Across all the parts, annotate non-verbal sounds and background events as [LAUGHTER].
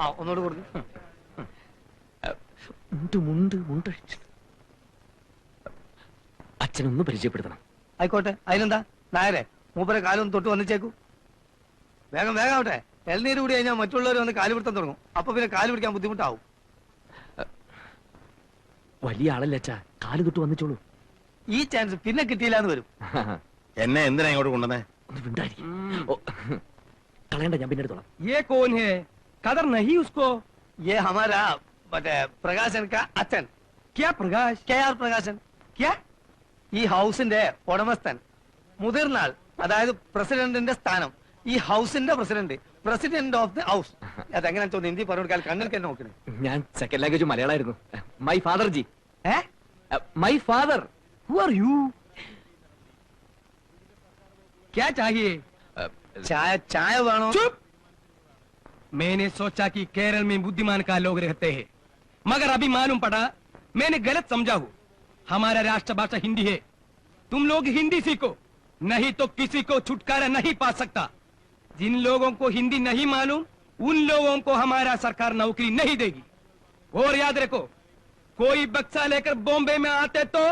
ആ മുണ്ട് മുണ്ട് അച്ഛനൊന്ന് പരിചയപ്പെടുത്തണം. ആയിക്കോട്ടെ അതിനെന്താ? നായരെ മൂപ്പരെ കാലൊന്ന് തൊട്ട് വന്നിച്ചേക്കൂ. വേഗം വേഗം ആവട്ടെ. എൽനീര് കൂടി കഴിഞ്ഞാൽ മറ്റുള്ളവർ വന്ന് കാൽ തുടങ്ങും. അപ്പൊ പിന്നെ കാലു പിടിക്കാൻ ബുദ്ധിമുട്ടാവും. വലിയ ആളല്ല അച്ഛാ. കാലു തൊട്ട് വന്നിച്ചോളൂ. ഈ ചാൻസ് പിന്നെ കിട്ടിയില്ലാന്ന് വരും. എന്നെ എന്തിനാ ഇങ്ങോട്ട് കൊണ്ടുവന്നേ? കളയണ്ട ഞാൻ പിന്നെ ഏ कदर नहीं उसको ये हमारा മറ്റേ പ്രകാശൻ കാ അച്ഛൻ क्या प्रकाश കെ ആർ പ്രകാശൻ क्या ഈ ഹൗസിന്റെ ഉടമസ്ഥൻ മുതിർന്നാൾ അതായത് പ്രസിഡന്റിന്റെ സ്ഥാനം ഈ ഹൗസിന്റെ president president of the house അതെങ്ങനെയാ തോന്നുന്നു ഹിന്ദി പറഞ്ഞു കൊടുക്കാൻ കണ്ണിൽ തന്നെ നോക്കണേ ഞാൻ സെക്കൻഡ് ലാംഗ്വേജ് മലയാളമായിരുന്നു മൈ ഫാദർ ജി है my father who are you क्या चाहिए ചായ ചായ വേണോ चुप मैंने सोचा कि केरल में बुद्धिमान का लोग रहते हैं मगर अभी मालूम पड़ा मैंने गलत समझा हूँ हमारा राष्ट्रभाषा हिंदी है तुम लोग हिंदी सीखो नहीं तो किसी को छुटकारा नहीं पा सकता जिन लोगों को हिंदी नहीं मालूम उन लोगों को हमारा सरकार नौकरी नहीं देगी और याद रखो कोई बक्सा लेकर बॉम्बे में आते तो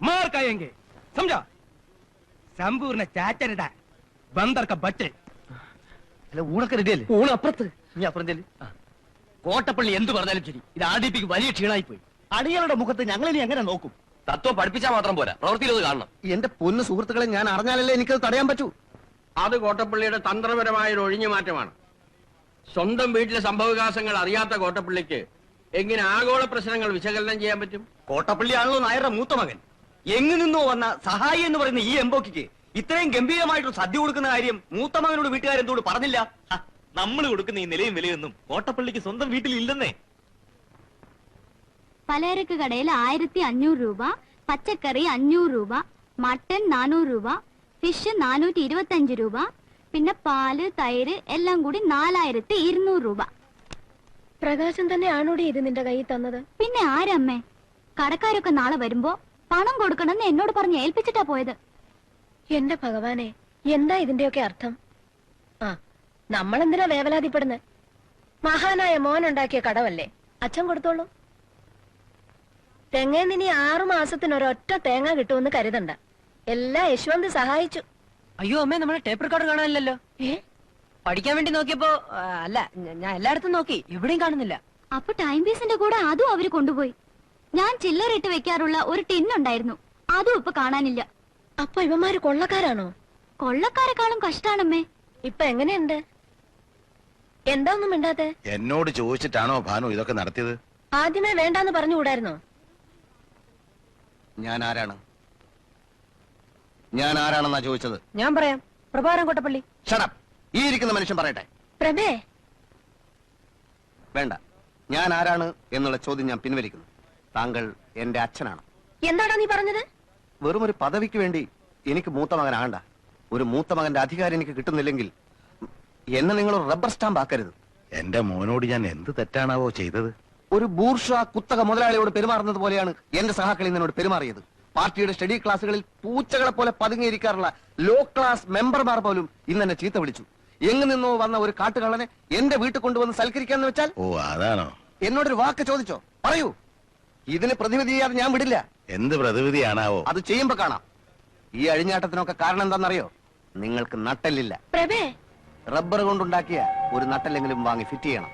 मार कहेंगे समझा संपूर्ण ಚಾಚರಿದ बंदर का ಅಲ್ಲ നീ അപ്പുറം ചെല്ലു. കോട്ടപ്പള്ളി എന്ത് പറഞ്ഞാലും ശരി. ഇത് ആർ ഡി പിക്ക് വലിയ ക്ഷീണായി പോയി അടികളുടെ മുഖത്ത് ഞങ്ങൾ ഇനി എങ്ങനെ നോക്കും? തത്വം പഠിപ്പിച്ചാൽ മാത്രം പോരാ. പ്രവൃത്തിയിൽ കാണണം. എന്റെ പൊന്ന് സുഹൃത്തുക്കളെ ഞാൻ അറിഞ്ഞാലല്ലേ എനിക്കത് തടയാൻ പറ്റൂ? അത് കോട്ടപ്പള്ളിയുടെ തന്ത്രപരമായ ഒരു ഒഴിഞ്ഞു മാറ്റമാണ് സ്വന്തം വീട്ടിലെ സംഭവവികാസങ്ങൾ അറിയാത്ത കോട്ടപ്പള്ളിക്ക് എങ്ങനെ ആഗോള പ്രശ്നങ്ങൾ വിശകലനം ചെയ്യാൻ പറ്റും? കോട്ടപ്പള്ളിയാണല്ലോ നായരുടെ മൂത്ത മകൻ. എങ്ങു നിന്നോ വന്ന സഹായി എന്ന് പറയുന്ന ഈ എംബോക്കിക്ക് ഇത്രയും ഗംഭീരമായിട്ടൊരു സദ്യ കൊടുക്കുന്ന കാര്യം മൂത്ത മകനോട് വീട്ടുകാരെന്തോട് പറഞ്ഞില്ല? നമ്മൾ കൊടുക്കുന്ന ഈ നിലയും വിലയൊന്നും കോട്ടപ്പള്ളിക്ക് സ്വന്തം വീട്ടിൽ ഇല്ലെന്നേ പലചരക്ക് കടയിൽ ആയിരത്തി അഞ്ഞൂറ് രൂപ പച്ചക്കറി അഞ്ഞൂറ് രൂപ മട്ടൻ നാനൂറ് രൂപ ഫിഷ് നാനൂറ്റി ഇരുപത്തഞ്ച് രൂപ പിന്നെ പാൽ തൈര് എല്ലാം കൂടി നാലായിരത്തി ഇരുന്നൂറ് രൂപ. പ്രകാശം തന്നെ ആണോടി ഇത് നിന്റെ കയ്യിൽ തന്നത്? പിന്നെ ആരമ്മേ? കടക്കാരൊക്കെ നാളെ വരുമ്പോ പണം കൊടുക്കണമെന്ന് എന്നോട് പറഞ്ഞ് ഏൽപ്പിച്ചിട്ടാ പോയത്. എന്റെ ഭഗവാനെ എന്താ ഇതിന്റെയൊക്കെ അർത്ഥം? നമ്മളെന്തിനാ വേവലാതിപ്പെടുന്നത് മഹാനായ മോനുണ്ടാക്കിയ കടവല്ലേ അച്ഛൻ കൊടുത്തോളൂ. തെങ്ങേന്നിനി ആറു മാസത്തിന് ഒരൊറ്റ തേങ്ങ കിട്ടുമെന്ന് കരുതണ്ട. എല്ലാ യശ്വന്ത് സഹായിച്ചു. അയ്യോ അമ്മേ നമ്മളെ ടേപ്പ് റെക്കോർഡ് കാണാനില്ലല്ലോ. ഏ? പഠിക്കാൻ വേണ്ടി നോക്കിയപ്പോ ആ, അല്ല ഞ- ഞാൻ എല്ലായിടത്തും നോക്കി എവിടെയും കാണുന്നില്ല. അപ്പൊ ടൈം പീസിന്റെ കൂടെ അതും അവർ കൊണ്ടുപോയി. ഞാൻ ചില്ലറിട്ട് വെക്കാറുള്ള ഒരു ടിൻ ഉണ്ടായിരുന്നു. അതും ഇപ്പൊ കാണാനില്ല. അപ്പൊ ഇവന്മാര് കൊള്ളക്കാരാണോ? കൊള്ളക്കാരെക്കാളും കഷ്ടാണമ്മേ. ഇപ്പൊ എങ്ങനെയുണ്ട്? എന്താ ഒന്നും മിണ്ടാത്തെ? എന്നോട് ചോദിച്ചിട്ടാണോ ഭാനു ഇതൊക്കെ നടത്തിയത്? ആദ്യമേ വേണ്ടാന്ന് പറഞ്ഞുകൂടായിരുന്നോ? ഞാൻ ആരാണ്? ഞാൻ ആരാണെന്നാ ചോദിച്ചത്? ഞാൻ പറയാം. പ്രഭാരം കോട്ടപ്പള്ളി. ഷടപ്പ് ഈ ഇരിക്കുന്ന മനുഷ്യൻ പറയട്ടെ. പ്രഭേ. വേണ്ട. ഞാൻ ആരാണ് എന്നുള്ള ചോദ്യം ഞാൻ പിൻവലിക്കുന്നു. താങ്കൾ എന്റെ അച്ഛനാണ്. എന്താടാ നീ പറഞ്ഞത്? വെറും ഒരു പദവിക്ക് വേണ്ടി എനിക്ക് മൂത്ത മകനാകണ്ട. ഒരു മൂത്ത മകന്റെ അധികാരം എനിക്ക് കിട്ടുന്നില്ലെങ്കിൽ എന്നെ നിങ്ങൾ റബ്ബർ സ്റ്റാമ്പ് ആക്കരുത്. എന്റെ മോനോട് ഞാൻ എന്ത് തെറ്റാണാവോ ചെയ്തത്? ഒരു ബൂർഷ കുത്തക മുതലാളിയോട് പെരുമാറുന്നത് പോലെയാണ് എന്റെ സഹാക്കളി എന്നോട് പെരുമാറിയത്. പാർട്ടിയുടെ സ്റ്റഡി ക്ലാസ്സുകളിൽ പൂച്ചകളെ പോലെ പതുങ്ങിയിരിക്കാറുള്ള ലോ ക്ലാസ് മെമ്പർമാർ പോലും ഇന്ന് എന്നെ ചീത്ത വിളിച്ചു. എങ്ങു നിന്നോ വന്ന ഒരു കാട്ടുകള്ളനെ എന്റെ വീട്ടിൽ കൊണ്ടുവന്ന് സൽക്കരിക്കാന്ന് വെച്ചാൽ ഓ അതാണോ? എന്നോടൊരു വാക്ക് ചോദിച്ചോ? പറയൂ. ഇതിന് പ്രതിവിധി ചെയ്യാതെ ഞാൻ വിടില്ല. എന്ത് പ്രതിവിധിയാണാവോ? അത് ചെയ്യുമ്പോ കാണാം. ഈ അഴിഞ്ഞാട്ടത്തിനൊക്കെ കാരണം എന്താണെന്നറിയോ? നിങ്ങൾക്ക് നട്ടല്ലില്ല. പ്രഭേ റബ്ബർ കൊണ്ടുണ്ടാക്കിയ ഒരു നട്ടല്ലെങ്കിലും വാങ്ങി ഫിറ്റ് ചെയ്യണം.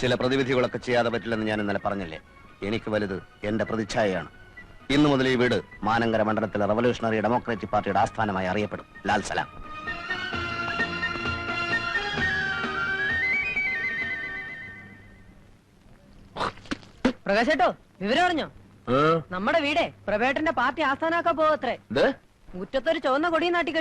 ചില പ്രതിവിധികളൊക്കെ ചെയ്യാതെ പറ്റില്ലെന്ന് ഞാൻ ഇന്നലെ പറഞ്ഞില്ലേ? എനിക്ക് വലുത് എന്റെ പ്രതിച്ഛായയാണ്. ഇന്നു മുതൽ ഈ വീട് മാനങ്കര മണ്ഡലത്തിലെ റവല്യൂഷണറി ഡെമോക്രാറ്റിക് പാർട്ടിയുടെ ആസ്ഥാനമായി അറിയപ്പെടും. ലാൽ സലാം. പ്രകാശേട്ടോ വിവരം അറിഞ്ഞോ? നമ്മുടെ വീടേ പ്രവേട്ടന്റെ പാർട്ടി ആസ്ഥാനാക്കാൻ പോവത്രേ. മുറ്റത്തൊരു ചുവന്ന കൊടിയും നാട്ടി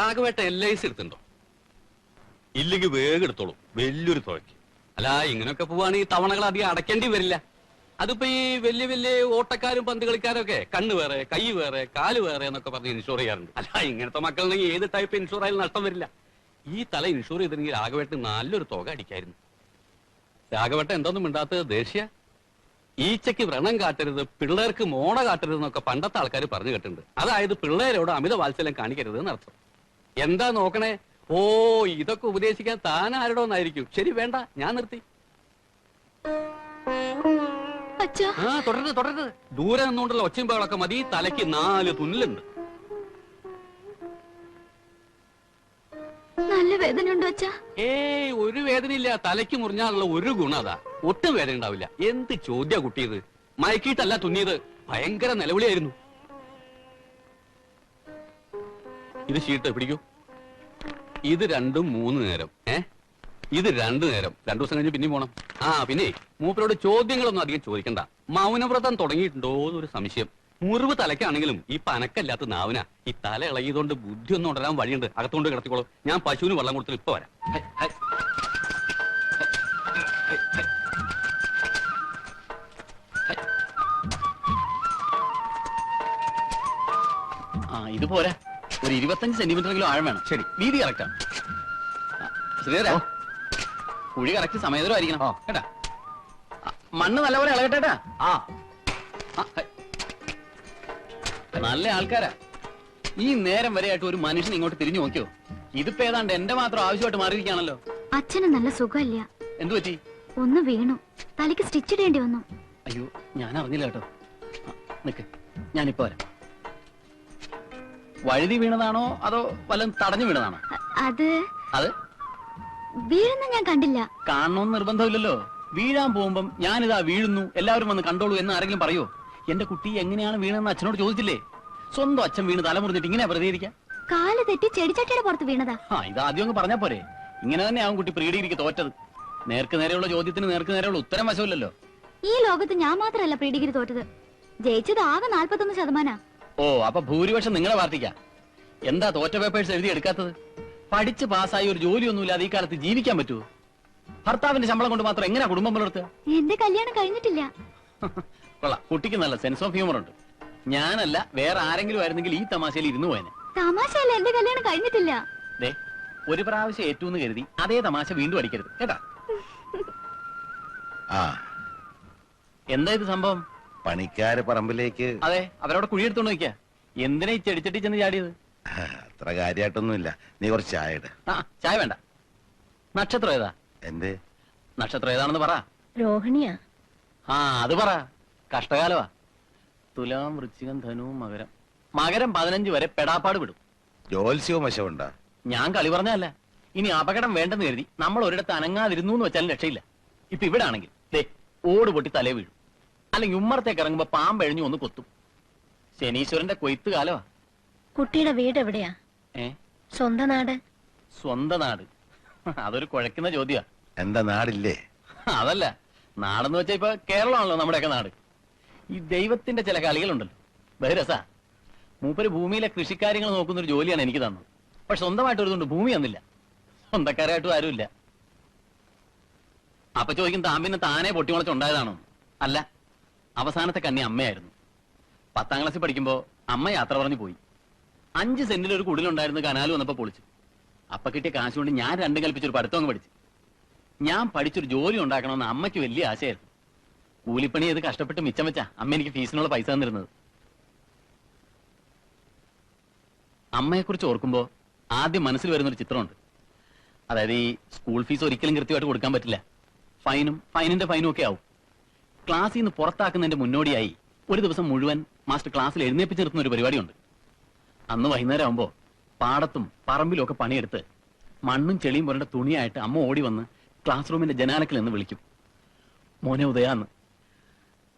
രാഘവേട്ട എൽ ഐ സി എടുത്തുണ്ടോ ഇല്ലെങ്കിൽ വേഗം എടുത്തോളൂ. വലിയൊരു തുകയ്ക്ക് അല്ല ഇങ്ങനെയൊക്കെ പോവാണെങ്കിൽ തവണകൾ അധികം അടയ്ക്കേണ്ടി വരില്ല. അതിപ്പോ ഈ വലിയ വലിയ ഓട്ടക്കാരും പന്ത് കളിക്കാരും ഒക്കെ കണ്ണ് വേറെ കൈ വേറെ കാൽ വേറെ എന്നൊക്കെ പറഞ്ഞ് ഇൻഷുർ ചെയ്യാറുണ്ട്. അല്ല ഇങ്ങനത്തെ മക്കളുണ്ടെങ്കിൽ ഏത് ടൈപ്പ് ഇൻഷുർ ആയാലും നഷ്ടം വരില്ല. ഈ തല ഇൻഷുർ ചെയ്തിരുന്നെങ്കിൽ രാഘവേട്ടന് നല്ലൊരു തുക അടിക്കായിരുന്നു. രാഘവേട്ട എന്തോന്നും മിണ്ടാത്തത് ദേഷ്യ. ഈച്ചയ്ക്ക് വ്രണം കാട്ടരുത് പിള്ളേർക്ക് മോണ കാട്ടരുത് എന്നൊക്കെ പണ്ടത്തെ ആൾക്കാർ പറഞ്ഞു കേട്ടിട്ടുണ്ട്. അതായത് പിള്ളേരോട് അമിത വാത്സല്യം കാണിക്കരുത് എന്നർത്ഥം. എന്താ നോക്കണേ? ഓ ഇതൊക്കെ ഉപദേശിക്കാൻ താൻ ആരോടൊന്നായിരിക്കും. ശരി വേണ്ട ഞാൻ നിർത്തി. ആ തുടരുത് തുടരുത്. ദൂരെ നിന്നുകൊണ്ടുള്ള ഒച്ചമ്പകളൊക്കെ മതി. തലയ്ക്ക് നാല് തുന്നലുണ്ട്. നല്ല വേദനയുണ്ടോ അച്ഛാ? ഏയ് ഒരു വേദനയില്ല. തലയ്ക്ക് മുറിഞ്ഞാലുള്ള ഒരു ഗുണം അതാ. ഒട്ടും വേദന ഉണ്ടാവില്ല എന്ത് ചോദ്യ കുട്ടിയത്? മയക്കിയിട്ടല്ല തുന്നിയത്. ഭയങ്കര നിലവിളിയായിരുന്നു. ഇത് ഷീട്ട് പിടിക്കൂ. ഇത് രണ്ടും മൂന്ന് നേരം ഏ? ഇത് രണ്ടു നേരം. രണ്ടു ദിവസം കഴിഞ്ഞ് പിന്നെയും പോണം. ആ പിന്നെ മൂപ്പരോട് ചോദ്യങ്ങളൊന്നും അധികം ചോദിക്കണ്ട. മൗനവ്രതം തുടങ്ങിയിട്ടുണ്ടോ എന്നൊരു സംശയം. മുറിവ് തലയ്ക്കാണെങ്കിലും ഈ പനക്കല്ലാത്ത നാവന. ഈ തല ഇളകിയതുകൊണ്ട് ബുദ്ധി ഒന്നും ഉണ്ടരാൻ വഴിയുണ്ട്. അകത്തോണ്ട് കിടത്തിക്കോളൂ. ഞാൻ പശുവിന് വെള്ളം കൊടുത്തിട്ട് ഇപ്പൊ വരാം. ആ ഇത് പോരാ. ഒരു ഇരുപത്തഞ്ച് സെന്റിമീറ്ററെങ്കിലും ആഴം വേണം. ശരി. വീതി കറക്റ്റാ ശ്രീധരാ കുഴി കറക്റ്റ് സമയത്തരമായിരിക്കണം കേട്ടാ? മണ്ണ് നല്ലപോലെ ഇളകട്ടെ ആ. നല്ല ആൾക്കാരാ. ഈ നേരം വരെയായിട്ട് ഒരു മനുഷ്യൻ ഇങ്ങോട്ട് തിരിഞ്ഞു നോക്കിയോ? ഇതിപ്പോ ഏതാണ്ട് എന്റെ മാത്രം ആവശ്യമായിട്ട് മാറിയിരിക്കുകയാണല്ലോ. അച്ഛന് നല്ല സുഖമില്ല. എന്തു പറ്റി? ഒന്ന് വീണു. തലയ്ക്ക് സ്റ്റിച്ച് ഇടേണ്ടി വന്നു. അയ്യോ ഞാൻ അറിഞ്ഞില്ല കേട്ടോ. നിക്ക്. ഞാനിപ്പോ വരാം. വഴുതി വീണതാണോ അതോ വല്ലതും തടഞ്ഞു വീണതാണോ? അത് അത്? വീഴുന്ന ഞാൻ കണ്ടില്ല. കാണണമെന്ന് നിർബന്ധമില്ലല്ലോ. വീഴാൻ പോകുമ്പം ഞാനിതാ വീഴുന്നു എല്ലാവരും വന്ന് കണ്ടോളൂ എന്ന് ആരെങ്കിലും പറയോ? എന്റെ കുട്ടി എങ്ങനെയാണ് വീണെന്ന് അച്ഛനോട് ചോദിച്ചില്ലേ? സ്വന്തം അച്ഛൻ വീണ് തലമുറിഞ്ഞിട്ട് ഇങ്ങനെ പ്രതികരിക്കാം കാൽ തെറ്റി ചെടിച്ചട്ടിയുടെ പുറത്ത് വീണതാ. ആ ഇത് ആദ്യം അങ്ങ് പറഞ്ഞാ പോരെ. ഇങ്ങനെ തന്നെ ആവും കുട്ടി പ്രീ ഡിഗ്രിക്ക് തോറ്റത്. നേർക്ക് നേരെയുള്ള ചോദ്യത്തിന് നേർക്ക് നേരെയുള്ള ഉത്തരം വശമില്ലല്ലോ. ഈ ലോകത്ത് ഞാൻ മാത്രമല്ല പ്രീഡിഗിരി തോറ്റത്. ജയിച്ചത് ആകെ നാൽപ്പത്തൊന്ന് ശതമാനാ. ഓ അപ്പൊ ഭൂരിപക്ഷം നിങ്ങളെ പാർട്ടിക്കാ എന്താ തോറ്റ പേപ്പേഴ്സ് എഴുതി എടുക്കാത്തത്? പഠിച്ച് പാസ്സായി ഒരു ജോലിയൊന്നുമില്ലാതെ ഈ കാലത്ത് ജീവിക്കാൻ പറ്റുമോ ഭർത്താവിന്റെ ശമ്പളം കൊണ്ട് മാത്രം എങ്ങനെയാ കുടുംബം പുലർത്തുക? എന്റെ കല്യാണം കഴിഞ്ഞിട്ടില്ല. [LAUGHS] കൊള്ളാം. കുട്ടിക്ക് നല്ല സെൻസ് ഓഫ് ഹ്യൂമർ ഉണ്ട്. ഞാനല്ല വേറെ ആരെങ്കിലും ആയിരുന്നെങ്കിൽ ഈ തമാശയിൽ ഇരുന്നു പോയനെ. തമാശയല്ല എന്റെ കല്യാണം കഴിഞ്ഞിട്ടില്ല. ദേ ഒരു പ്രാവശ്യം ഏറ്റവും കരുതി അതേ തമാശ വീണ്ടും അടിക്കരുത്. കേട്ടാ? [LAUGHS] എന്താ ഇത് സംഭവം? പണിക്കാര് പറമ്പിലേക്ക്. അതെ അവരവിടെ കുഴിയെടുത്തോണ്ട് നിൽക്കാ എന്തിനാ ഈ ചെടിച്ചട്ടി ചെന്ന് ചാടിയത്? അത്ര കാര്യമായിട്ടൊന്നുമില്ല നീ കുറച്ച് ചായ ഇട്. ആ ചായ വേണ്ട. നക്ഷത്രം ഏതാ? എന്തേ? നക്ഷത്രം ഏതാണെന്ന് പറ. രോഹിണിയാ. ആ അത് പറ. കഷ്ടകാലമാ. തുലാം വൃശ്ചികം ധനുവും മകരം. മകരം പതിനഞ്ച് വരെ പെടാപ്പാട് വിടും. ജോത്സ്യവും വശമുണ്ടാ ഞാൻ കളി പറഞ്ഞല്ല ഇനി അപകടം വേണ്ടെന്ന് കരുതി നമ്മൾ ഒരിടത്ത് അനങ്ങാതിരുന്നു എന്ന് വെച്ചാലും രക്ഷയില്ല. ഇപ്പൊ ഇവിടെ ആണെങ്കിൽ ദേ ഓട് പൊട്ടി തലേ വീഴും. അല്ലെങ്കിൽ ഉമ്മറത്തേക്ക് ഇറങ്ങുമ്പോ പാമ്പഴിഞ്ഞു ഒന്ന് കൊത്തും. ശനീശ്വരന്റെ കൊയ്ത്ത് കാലമാ. കുട്ടിയുടെ വീട് എവിടെയാ? ഏ? സ്വന്തം നാട്? സ്വന്തം നാട്. അതൊരു കുഴക്കുന്ന ചോദ്യാ എന്താ നാടില്ലേ? അതല്ല നാടെന്ന് വെച്ചാ ഇപ്പൊ കേരളമാണല്ലോ നമ്മുടെയൊക്കെ നാട്. ഈ ദൈവത്തിന്റെ ചില കളികളുണ്ടല്ലോ. ബഹിരസ മൂപ്പര് ഭൂമിയിലെ കൃഷിക്കാര്യങ്ങൾ നോക്കുന്ന ഒരു ജോലിയാണ് എനിക്ക് തന്നത്. പക്ഷെ സ്വന്തമായിട്ട് ഒരുതുണ്ട് ഭൂമി തന്നില്ല. സ്വന്തക്കാരായിട്ടും ആരുമില്ല. അപ്പൊ ചോദിക്കും താൻ താനേ താനെ പൊട്ടിമുളച്ചുണ്ടായതാണോ അല്ല അവസാനത്തെ കന്നി അമ്മയായിരുന്നു. പത്താം ക്ലാസ്സിൽ പഠിക്കുമ്പോ അമ്മ യാത്ര പറഞ്ഞു പോയി. അഞ്ച് സെന്റിൽ ഒരു കുടിലുണ്ടായിരുന്നു കനാൽ വന്നപ്പോ പൊളിച്ചു. അപ്പൊ കിട്ടിയ കാശ് കൊണ്ട് ഞാൻ രണ്ടും കൽപ്പിച്ചൊരു പഠിത്തം പഠിച്ചു. ഞാൻ പഠിച്ചൊരു ജോലി ഉണ്ടാക്കണമെന്ന് അമ്മയ്ക്ക് വലിയ ആശയായിരുന്നു. കൂലിപ്പണി ചെയ്ത് കഷ്ടപ്പെട്ട് മിച്ചം വെച്ചാ അമ്മ എനിക്ക് ഫീസിനുള്ള പൈസ തന്നിരുന്നത്. അമ്മയെക്കുറിച്ച് ഓർക്കുമ്പോ ആദ്യം മനസ്സിൽ വരുന്നൊരു ചിത്രമുണ്ട്. അതായത് ഈ സ്കൂൾ ഫീസ് ഒരിക്കലും കൃത്യമായിട്ട് കൊടുക്കാൻ പറ്റില്ല. ഫൈനും ഫൈനിന്റെ ഫൈനും ഒക്കെ ആവും. ക്ലാസ്സിൽ നിന്ന് പുറത്താക്കുന്നതിന്റെ മുന്നോടിയായി ഒരു ദിവസം മുഴുവൻ മാസ്റ്റർ ക്ലാസ്സിൽ എഴുന്നേപ്പിച്ച് നിർത്തുന്ന ഒരു പരിപാടിയുണ്ട്. അന്ന് വൈകുന്നേരം ആകുമ്പോ പാടത്തും പറമ്പിലും ഒക്കെ പണിയെടുത്ത് മണ്ണും ചെളിയും പോലെ തുണിയായിട്ട് അമ്മ ഓടി വന്ന് ക്ലാസ് റൂമിന്റെ ജനാലക്കിൽ നിന്ന് വിളിക്കും. മോനെ ഉദയാന്ന്.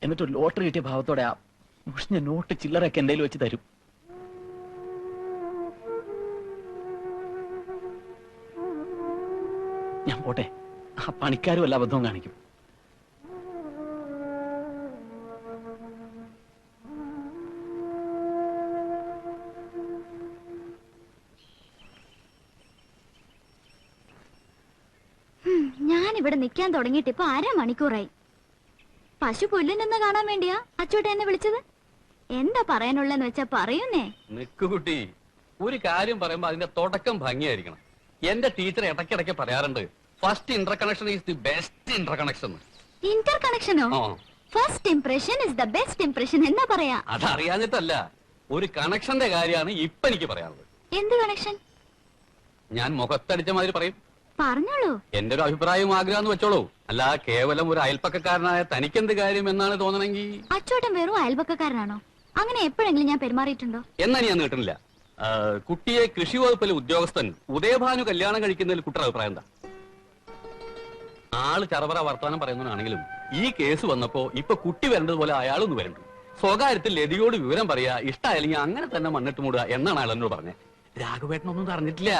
എന്നിട്ട് ഒരു ലോട്ടറി കിട്ടിയ ഭാവത്തോടെ ആ മുഷിഞ്ഞ നോട്ട് ചില്ലറൊക്കെ എന്റെ വെച്ച് തരും. ഞാൻ പോട്ടെ. ആ പണിക്കാരും അല്ല അബദ്ധവും കാണിക്കും. ഇവിടെ നിൽക്കാൻ തുടങ്ങിയിട്ട് ഇപ്പൊ അരമണിക്കൂറായി പശു പുല്ലിനെന്ന് കാണാൻ വേണ്ടിയാ അച്ചോട്ട എന്നെ വിളിച്ചത്? എന്താ പറയാനുള്ളെന്ന് വെച്ചാ പറയുന്നേ. നിക്കുകുട്ടി ഒരു കാര്യം പറയുമ്പോ അതിന്റെ തുടക്കം ഭംഗിയായിരിക്കണം. എന്റെ ടീച്ചർ ഇടയ്ക്കിടയ്ക്ക് പറയാറുണ്ട് first interconnection is the best interconnection Inter കണക്ഷനോ ആ. First impression is the best impression എന്നാ പറയാ? അതറിയാഞ്ഞിട്ടല്ല ഒരു കണക്ഷന്റെ കാര്യമാണ് ഇപ്പൊ എനിക്ക് പറയാനുള്ളത്. എന്ത് കണക്ഷൻ ഞാൻ മുഖത്തടിച്ച മാതിരി പറയും. പറഞ്ഞോളൂ. എന്റെ ഒരു അഭിപ്രായം ആഗ്രഹം വെച്ചോളൂ. അല്ല കേവലം ഒരു അയൽപ്പക്കക്കാരനായ തനിക്കെന്ത് കാര്യം എന്നാണ് തോന്നണെങ്കിൽ അച്ചോട്ടൻ വെറും അയൽപക്കക്കാരനാണോ അങ്ങനെ എപ്പോഴെങ്കിലും ഞാൻ പെരുമാറിയിട്ടുണ്ടോ? എന്നാ ഞാൻ കേട്ടില്ല കുട്ടിയെ കൃഷി വകുപ്പിലെ ഉദ്യോഗസ്ഥൻ ഉദയഭാനു കല്യാണം കഴിക്കുന്നതിൽ കുട്ടിയുടെ അഭിപ്രായം എന്താ? ആൾ ചറവറ വർത്തമാനം പറയുന്നതാണെങ്കിലും ഈ കേസ് വന്നപ്പോ ഇപ്പൊ കുട്ടി വരേണ്ടതുപോലെ അയാളൊന്ന് വരണ്ടു. സ്വകാര്യത്തിൽ ലതിയോട് വിവരം പറയാ ഇഷ്ടമായില്ലെങ്കിൽ അങ്ങനെ തന്നെ മണ്ണിട്ട് മൂടുക എന്നാണ് അയാൾ എന്നോട് പറഞ്ഞത് രാഘവേട്ടനൊന്നും പറഞ്ഞിട്ടില്ല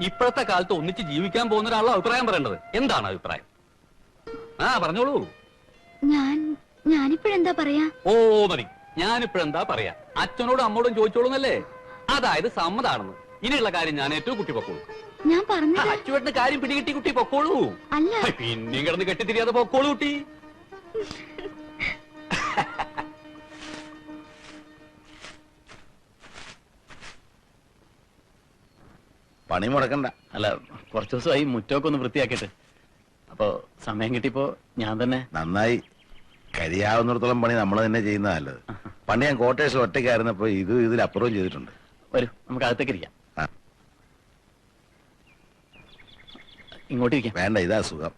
ഇപ്പോഴത്തെ കാലത്ത് ഒന്നിച്ച് ജീവിക്കാൻ പോകുന്ന ഒരാളുടെ അഭിപ്രായം പറയേണ്ടത്. എന്താണ് അഭിപ്രായം? ആ പറഞ്ഞോളൂ. ഞാൻ ഞാനിപ്പോഴെന്താ പറയാ? ഓ മതി. ഞാനിപ്പോഴെന്താ പറയാ? അച്ഛനോടും അമ്മോടും ചോദിച്ചോളൂന്നല്ലേ? അതായത് സമ്മതാണെന്ന്. ഇനിയുള്ള കാര്യം ഞാൻ ഏറ്റവും കുട്ടി പൊക്കോളൂ. ഞാൻ പറഞ്ഞു അച്ചുവേട്ടന് കാര്യം പിടികിട്ടി കുട്ടി പൊക്കോളൂ. അല്ല. പിന്നെയും കിടന്ന് കെട്ടിത്തിരിയാതെ പൊക്കോളൂ കുട്ടി. പണി മുടക്കണ്ട. അല്ല കുറച്ചു ദിവസമായി മുറ്റമൊക്കെ ഒന്ന് വൃത്തിയാക്കിയിട്ട്. അപ്പൊ സമയം കിട്ടിയപ്പോ ഞാൻ തന്നെ നന്നായി. കഴിയാവുന്നിടത്തോളം പണി നമ്മൾ തന്നെ ചെയ്യുന്ന നല്ലത്. പണ്ട് ഞാൻ കോട്ടേഴ്സിൽ ഒറ്റയ്ക്കായിരുന്നപ്പോ ഇത് ഇതിൽ അപ്രൂവ് ചെയ്തിട്ടുണ്ട്. വരൂ നമുക്ക് അകത്തേക്ക് ഇരിക്കാം. ആ. ഇങ്ങോട്ടിരിക്കാം വേണ്ട ഇതാ സുഖം.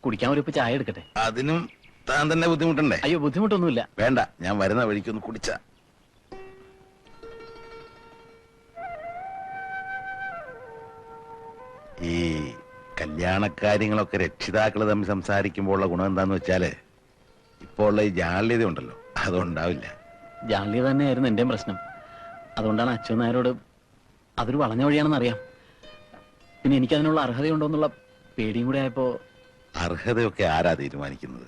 കുടിക്കാൻ ഒരു ഇപ്പൊ ചായ എടുക്കട്ടെ? അതിനും താൻ തന്നെ ബുദ്ധിമുട്ടണ്ടേ? അയ്യോ ബുദ്ധിമുട്ടൊന്നുമില്ല. വേണ്ട ഞാൻ വരുന്ന വഴിക്കൊന്ന് കുടിച്ച. ഈ കല്യാണക്കാര്യങ്ങളൊക്കെ രക്ഷിതാക്കൾ തമ്മിൽ സംസാരിക്കുമ്പോൾ ഉള്ള ഗുണം എന്താന്ന് വെച്ചാൽ ഇപ്പോൾ ഉള്ള ഈ ജാള്യത ഉണ്ടല്ലോ. അതുണ്ടാവില്ല. ജാള്യത തന്നെയായിരുന്നു എന്റെയും പ്രശ്നം. അതുകൊണ്ടാണ് അച്ഛൻ നായരോട് അതൊരു വളഞ്ഞ വഴിയാണെന്ന് അറിയാം. പിന്നെ എനിക്ക് എനിക്കതിനുള്ള അർഹതയുണ്ടോന്നുള്ള പേടിയും കൂടെ ആയപ്പോ അർഹതയൊക്കെ ആരാ തീരുമാനിക്കുന്നത്?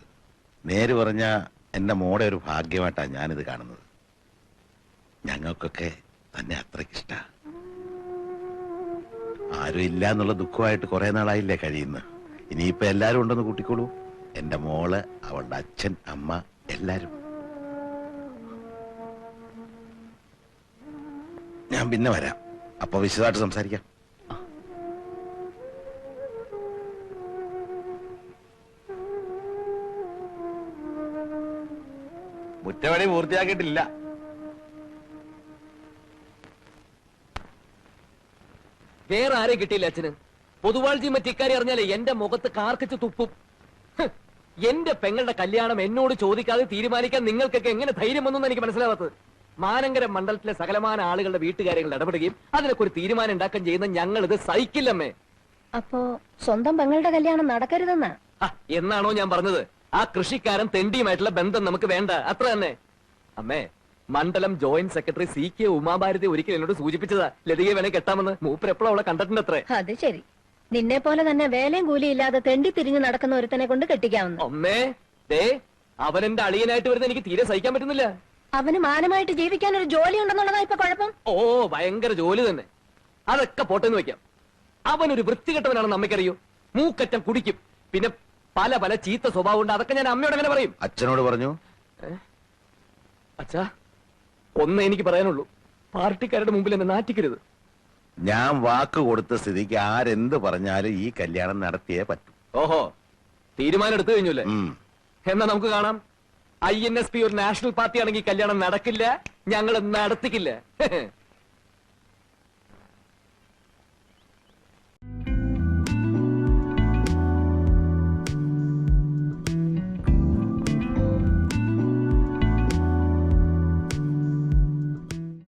നേര് പറഞ്ഞ എന്റെ മോടെ ഒരു ഭാഗ്യമായിട്ടാണ് ഞാനിത് കാണുന്നത്. ഞങ്ങൾക്കൊക്കെ തന്നെ അത്രയ്ക്കിഷ്ട. ആരും ഇല്ല എന്നുള്ള ദുഃഖമായിട്ട് കുറെ നാളായില്ലേ കഴിയുന്നു ഇനിയിപ്പോ എല്ലാരും ഉണ്ടെന്ന് കൂട്ടിക്കോളൂ. എന്റെ മോൾ അവളുടെ അച്ഛൻ അമ്മ എല്ലാരും. ഞാൻ പിന്നെ വരാം. അപ്പൊ വിശദമായിട്ട് സംസാരിക്കാം. മുറ്റവടി പൂർത്തിയാക്കിയിട്ടില്ല. വേറെ ആരെ കിട്ടിയില്ല അച്ഛന്. പൊതുവാൾജി മറ്റിക്കാരി അറിഞ്ഞാലേ എന്റെ മുഖത്ത് കാർക്കിച്ച് തുപ്പും. എന്റെ പെങ്ങളുടെ കല്യാണം എന്നോട് ചോദിക്കാതെ തീരുമാനിക്കാൻ നിങ്ങൾക്കൊക്കെ എങ്ങനെ ധൈര്യം വന്നു എനിക്ക് മനസ്സിലാവാത്തത്. മാനങ്കര മണ്ഡലത്തിലെ സകലമാന ആളുകളുടെ വീട്ടുകാര്യങ്ങൾ ഇടപെടുകയും അതിനൊക്കെ ഒരു തീരുമാനം ഉണ്ടാക്കാൻ ചെയ്യുന്ന ഞങ്ങൾ ഇത് സഹിക്കില്ലമ്മേ. അപ്പോ സ്വന്തം പെങ്ങളുടെ കല്യാണം നടക്കരുതെന്നാ? എന്നാണോ ഞാൻ പറഞ്ഞത്? ആ കൃഷിക്കാരൻ തെണ്ടിയുമായിട്ടുള്ള ബന്ധം നമുക്ക് വേണ്ട. അത്ര തന്നെ. അമ്മേ മണ്ഡലം joint secretary C K Umabharati ഒരിക്കൽ എന്നോട് സൂചിപ്പിച്ചതാ. ലതികയെ വേണേ കെട്ടാമെന്ന്. മൂപ്പർ എപ്പോഴും അവളെ കണ്ടിട്ടുണ്ട് അത്രേ അത് ശരി. നിന്നെ പോലെ തന്നെ വേലയും കൂലിയില്ലാതെ ഇല്ലാതെ തെണ്ടി തിരിഞ്ഞു നടക്കുന്ന ഒരുത്തനെ കൊണ്ട് കെട്ടിക്കാവുന്നു. അമ്മേ ദേ അവൻ എന്റെ അളിയനായിട്ട് വരുന്ന എനിക്ക് തീരെ സഹിക്കാൻ പറ്റുന്നില്ല. അവന് മാനമായിട്ട് ജീവിക്കാൻ ഒരു ജോലി ഉണ്ടെന്നുള്ളതാ ഇപ്പൊ കുഴപ്പം? ഓ ഭയങ്കര ജോലി തന്നെ. അതൊക്കെ പോട്ടെന്ന് വെക്കാം. അവൻ ഒരു വൃത്തികെട്ടവനാണെന്ന് അമ്മയ്ക്കറിയോ? മൂക്കറ്റം കുടിക്കും. പിന്നെ പല പല ചീത്ത സ്വഭാവം ഉണ്ട് അതൊക്കെ ഞാൻ അമ്മയോട് അങ്ങനെ പറയും? അച്ഛനോട് പറഞ്ഞു. അച്ഛാ ഒന്ന് എനിക്ക് പറയാനുള്ളൂ. പാർട്ടിക്കാരുടെ മുമ്പിൽ എന്നെ നാറ്റിക്കരുത്. ഞാൻ വാക്ക് കൊടുത്ത സ്ഥിതിക്ക് ആരെന്ത് പറഞ്ഞാലും ഈ കല്യാണം നടത്തിയേ പറ്റൂ. ഓഹോ തീരുമാനം എടുത്തു കഴിഞ്ഞല്ലേ? ഉം. എന്നാ നമുക്ക് കാണാം. ഐ എൻ എസ് പി ഒരു നാഷണൽ പാർട്ടി ആണെങ്കിൽ കല്യാണം നടക്കില്ല ഞങ്ങൾ നടത്തിക്കില്ല. [LAUGHS]